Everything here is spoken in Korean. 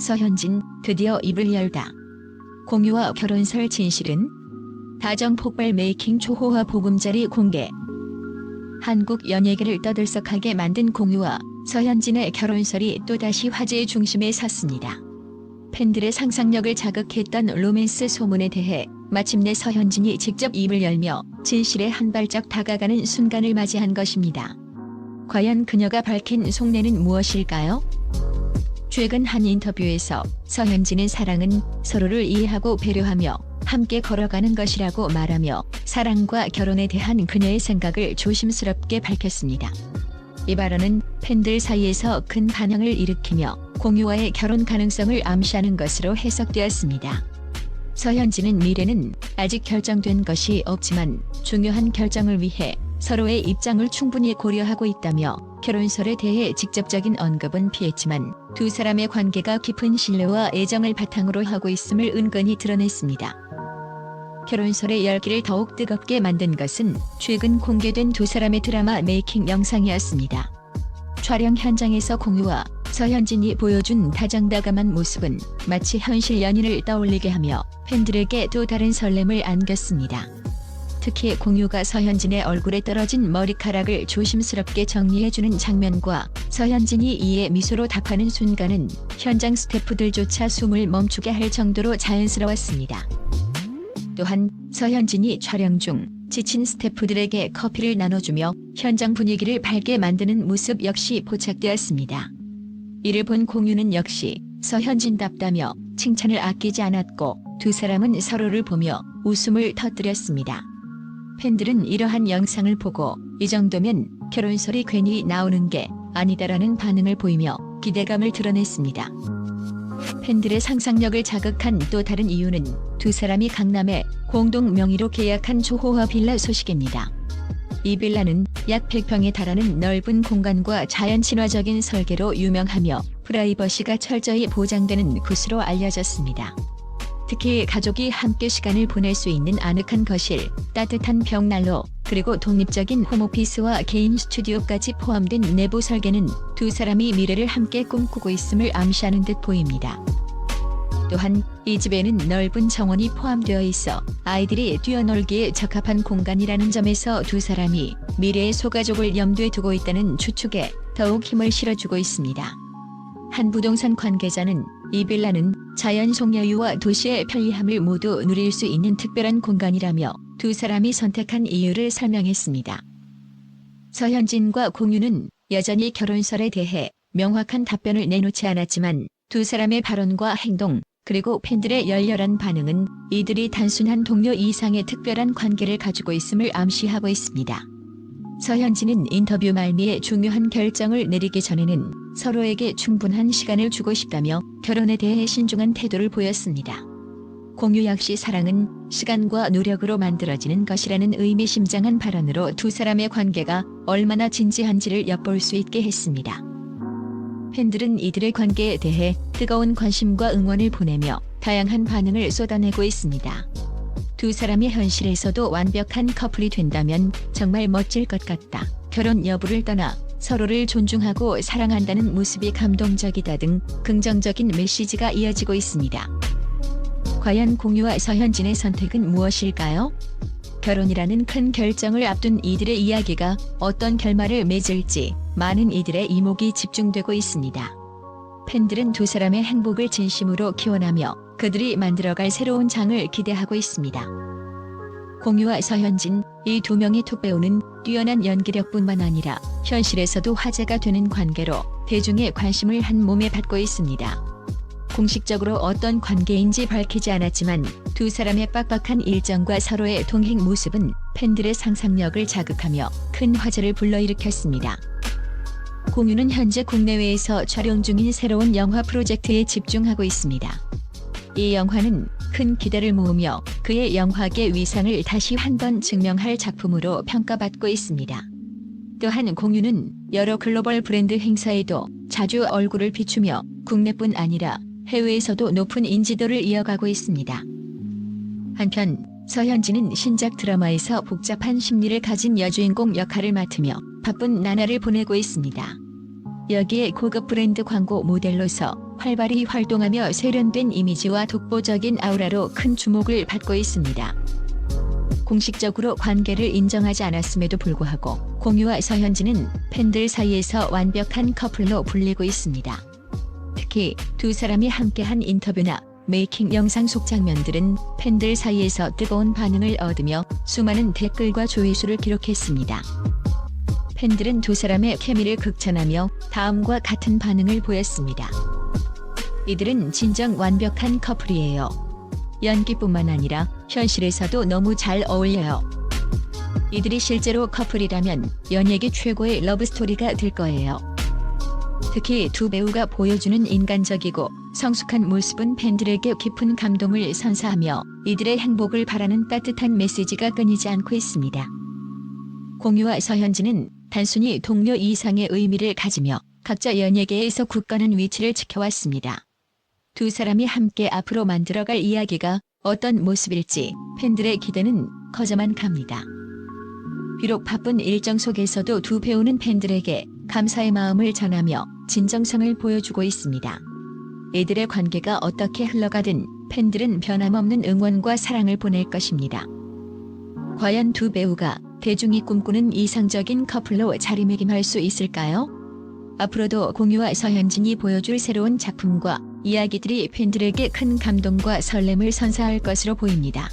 서현진 드디어 입을 열다. 공유와 결혼설 진실은 다정 폭발 메이킹 초호화 보금자리 공개. 한국 연예계를 떠들썩하게 만든 공유와 서현진의 결혼설이 또다시 화제의 중심에 섰습니다. 팬들의 상상력을 자극했던 로맨스 소문에 대해 마침내 서현진이 직접 입을 열며 진실에 한 발짝 다가가는 순간을 맞이한 것입니다. 과연 그녀가 밝힌 속내는 무엇일까요? 최근 한 인터뷰에서 서현진은 사랑은 서로를 이해하고 배려하며 함께 걸어가는 것이라고 말하며 사랑과 결혼에 대한 그녀의 생각을 조심스럽게 밝혔습니다. 이 발언은 팬들 사이에서 큰 반향을 일으키며 공유와의 결혼 가능성을 암시하는 것으로 해석되었습니다. 서현진은 미래는 아직 결정된 것이 없지만 중요한 결정을 위해 서로의 입장을 충분히 고려하고 있다며 결혼설에 대해 직접적인 언급은 피했지만 두 사람의 관계가 깊은 신뢰와 애정을 바탕으로 하고 있음을 은근히 드러냈습니다. 결혼설의 열기를 더욱 뜨겁게 만든 것은 최근 공개된 두 사람의 드라마 메이킹 영상이었습니다. 촬영 현장에서 공유와 서현진이 보여준 다정다감한 모습은 마치 현실 연인을 떠올리게 하며 팬들에게 또 다른 설렘을 안겼습니다. 특히 공유가 서현진의 얼굴에 떨어진 머리카락을 조심스럽게 정리해주는 장면과 서현진이 이에 미소로 답하는 순간은 현장 스태프들조차 숨을 멈추게 할 정도로 자연스러웠습니다. 또한 서현진이 촬영 중 지친 스태프들에게 커피를 나눠주며 현장 분위기를 밝게 만드는 모습 역시 포착되었습니다. 이를 본 공유는 역시 서현진답다며 칭찬을 아끼지 않았고 두 사람은 서로를 보며 웃음을 터뜨렸습니다. 팬들은 이러한 영상을 보고 이 정도면 결혼설이 괜히 나오는 게 아니다라는 반응을 보이며 기대감을 드러냈습니다. 팬들의 상상력을 자극한 또 다른 이유는 두 사람이 강남에 공동 명의로 계약한 조호화 빌라 소식입니다. 이 빌라는 약 100평에 달하는 넓은 공간과 자연 친화적인 설계로 유명하며 프라이버시가 철저히 보장되는 곳으로 알려졌습니다. 특히 가족이 함께 시간을 보낼 수 있는 아늑한 거실, 따뜻한 벽난로, 그리고 독립적인 홈오피스와 개인 스튜디오까지 포함된 내부 설계는 두 사람이 미래를 함께 꿈꾸고 있음을 암시하는 듯 보입니다. 또한 이 집에는 넓은 정원이 포함되어 있어 아이들이 뛰어놀기에 적합한 공간이라는 점에서 두 사람이 미래의 소가족을 염두에 두고 있다는 추측에 더욱 힘을 실어주고 있습니다. 한 부동산 관계자는 이 빌라는 자연 속여유와 도시의 편리함을 모두 누릴 수 있는 특별한 공간이라며 두 사람이 선택한 이유를 설명했습니다. 서현진과 공유는 여전히 결혼설에 대해 명확한 답변을 내놓지 않았지만 두 사람의 발언과 행동 그리고 팬들의 열렬한 반응은 이들이 단순한 동료 이상의 특별한 관계를 가지고 있음을 암시하고 있습니다. 서현진은 인터뷰 말미에 중요한 결정을 내리기 전에는 서로에게 충분한 시간을 주고 싶다며 결혼에 대해 신중한 태도를 보였습니다. 공유 역시 사랑은 시간과 노력으로 만들어지는 것이라는 의미심장한 발언으로 두 사람의 관계가 얼마나 진지한지를 엿볼 수 있게 했습니다. 팬들은 이들의 관계에 대해 뜨거운 관심과 응원을 보내며 다양한 반응을 쏟아내고 있습니다. 두 사람이 현실에서도 완벽한 커플이 된다면 정말 멋질 것 같다. 결혼 여부를 떠나 서로를 존중하고 사랑한다는 모습이 감동적이다 등 긍정적인 메시지가 이어지고 있습니다. 과연 공유와 서현진의 선택은 무엇일까요? 결혼이라는 큰 결정을 앞둔 이들의 이야기가 어떤 결말을 맺을지 많은 이들의 이목이 집중되고 있습니다. 팬들은 두 사람의 행복을 진심으로 기원하며 그들이 만들어갈 새로운 장을 기대하고 있습니다. 공유와 서현진 이 두 명의 톡배우는 뛰어난 연기력뿐만 아니라 현실에서도 화제가 되는 관계로 대중의 관심을 한 몸에 받고 있습니다. 공식적으로 어떤 관계인지 밝히지 않았지만 두 사람의 빡빡한 일정과 서로의 동행 모습은 팬들의 상상력을 자극하며 큰 화제를 불러일으켰습니다. 공유는 현재 국내외에서 촬영 중인 새로운 영화 프로젝트에 집중하고 있습니다. 이 영화는 큰 기대를 모으며 그의 영화계 위상을 다시 한번 증명할 작품으로 평가받고 있습니다. 또한 공유는 여러 글로벌 브랜드 행사에도 자주 얼굴을 비추며 국내뿐 아니라 해외에서도 높은 인지도를 이어가고 있습니다. 한편 서현진은 신작 드라마에서 복잡한 심리를 가진 여주인공 역할을 맡으며 바쁜 나날을 보내고 있습니다. 여기에 고급 브랜드 광고 모델로서 활발히 활동하며 세련된 이미지와 독보적인 아우라로 큰 주목을 받고 있습니다. 공식적으로 관계를 인정하지 않았음에도 불구하고 공유와 서현진은 팬들 사이에서 완벽한 커플로 불리고 있습니다. 특히 두 사람이 함께한 인터뷰나 메이킹 영상 속 장면들은 팬들 사이에서 뜨거운 반응을 얻으며 수많은 댓글과 조회수를 기록했습니다. 팬들은 두 사람의 케미를 극찬하며 다음과 같은 반응을 보였습니다. 이들은 진정 완벽한 커플이에요. 연기뿐만 아니라 현실에서도 너무 잘 어울려요. 이들이 실제로 커플이라면 연예계 최고의 러브스토리가 될 거예요. 특히 두 배우가 보여주는 인간적이고 성숙한 모습은 팬들에게 깊은 감동을 선사하며 이들의 행복을 바라는 따뜻한 메시지가 끊이지 않고 있습니다. 공유와 서현진은 단순히 동료 이상의 의미를 가지며 각자 연예계에서 굳건한 위치를 지켜왔습니다. 두 사람이 함께 앞으로 만들어갈 이야기가 어떤 모습일지 팬들의 기대는 커져만 갑니다. 비록 바쁜 일정 속에서도 두 배우는 팬들에게 감사의 마음을 전하며 진정성을 보여주고 있습니다. 이들의 관계가 어떻게 흘러가든 팬들은 변함없는 응원과 사랑을 보낼 것입니다. 과연 두 배우가 대중이 꿈꾸는 이상적인 커플로 자리매김할 수 있을까요? 앞으로도 공유와 서현진이 보여줄 새로운 작품과 이야기들이 팬들에게 큰 감동과 설렘을 선사할 것으로 보입니다.